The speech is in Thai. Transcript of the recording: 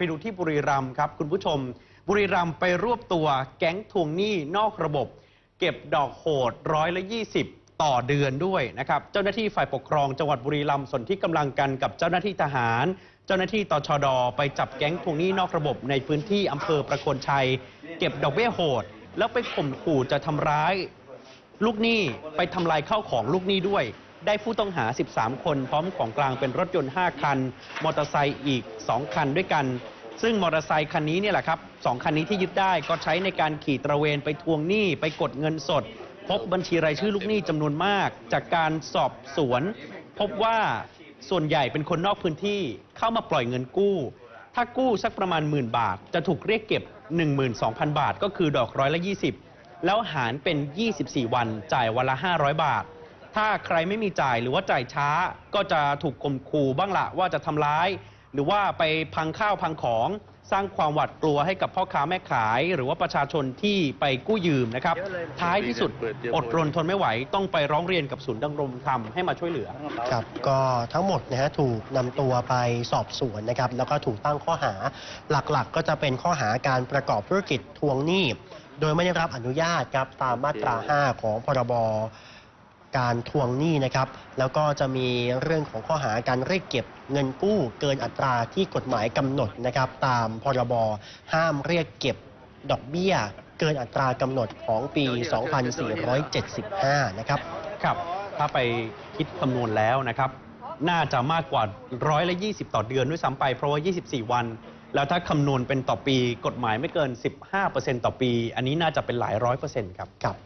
ไปดูที่บุรีรัมย์ครับคุณผู้ชม บุรีรัมย์ไปรวบตัวแก๊งทวงหนี้นอกระบบ เก็บดอกโหดร้อยละ20 ต่อเดือนด้วยนะครับ เจ้าหน้าที่ฝ่ายปกครองจังหวัดบุรีรัมย์สนที่กำลังกันกับเจ้าหน้าที่ทหาร เจ้าหน้าที่ตชด ไปจับแก๊งทวงหนี้นอกระบบในพื้นที่อำเภอประโคนชัย เก็บดอกเบี้ยโหด แล้วไปข่มขู่จะทำร้าย ลูกหนี้ไปทำลายข้าวของลูกหนี้ด้วย ได้ผู้ต้องหา 13 คน พร้อมของกลางเป็นรถยนต์ 5 คัน มอเตอร์ไซค์อีก 2 คันด้วยกัน ซึ่งมอเตอร์ไซค์คันนี้เนี่ยแหละครับสคันนี้ที่ยึดได้ก็ใช้ในการขี่ตระเวนไปทวงหนี้ไปกดเงินสด พบบัญชีรายชื่อลูกหนี้จำนวนมาก จากการสอบสวน พบว่าส่วนใหญ่เป็นคนนอกพื้นที่เข้ามาปล่อยเงินกู้ ถ้ากู้สักประมาณหมื่นบาท จะถูกเรียกเก็บ 12,000 บาท ก็คือดอกร้อยละ 20 แล้วหารเป็น 24 วันจ่ายวันละ 500 บาท ถ้าใครไม่มีจ่ายหรือว่าจ่ายช้าก็จะถูกข่มขู่บ้างละว่าจะทำร้าย หรือว่าไปพังข้าวพังของสร้างความหวาดกลัวให้กับพ่อค้าแม่ขาย หรือว่าประชาชนที่ไปกู้ยืมนะครับ ท้ายที่สุดอดรนทนไม่ไหวต้องไปร้องเรียนกับศูนย์ดำรงธรรมให้มาช่วยเหลือครับก็ทั้งหมดนะฮะถูกนำตัวไปสอบสวนนะครับ แล้วก็ถูกตั้งข้อหาหลักๆ ก็จะเป็นข้อหาการประกอบธุรกิจทวงหนี้ โดยไม่ได้รับอนุญาตครับตามมาตรา 5 ของพรบ การทวงหนี้นะครับ แล้วก็จะมีเรื่องของข้อหาการเรียกเก็บเงินกู้เกินอัตราที่กฎหมายกำหนดนะครับ ตามพรบห้ามเรียกเก็บดอกเบี้ย เกินอัตรากำหนดของปี 2475 นะครับ ครับถ้าไปคิดคำนวณแล้วนะครับ น่าจะมากกว่าร้อยละ20 ต่อเดือนด้วยซ้ำไปเพราะว่า 24 วัน แล้วถ้าคำนวณเป็นต่อปีกฎหมายไม่เกิน 15%ต่อปี อันนี้น่าจะเป็นหลายร้อยเปอร์เซ็นต์ครับ ครับ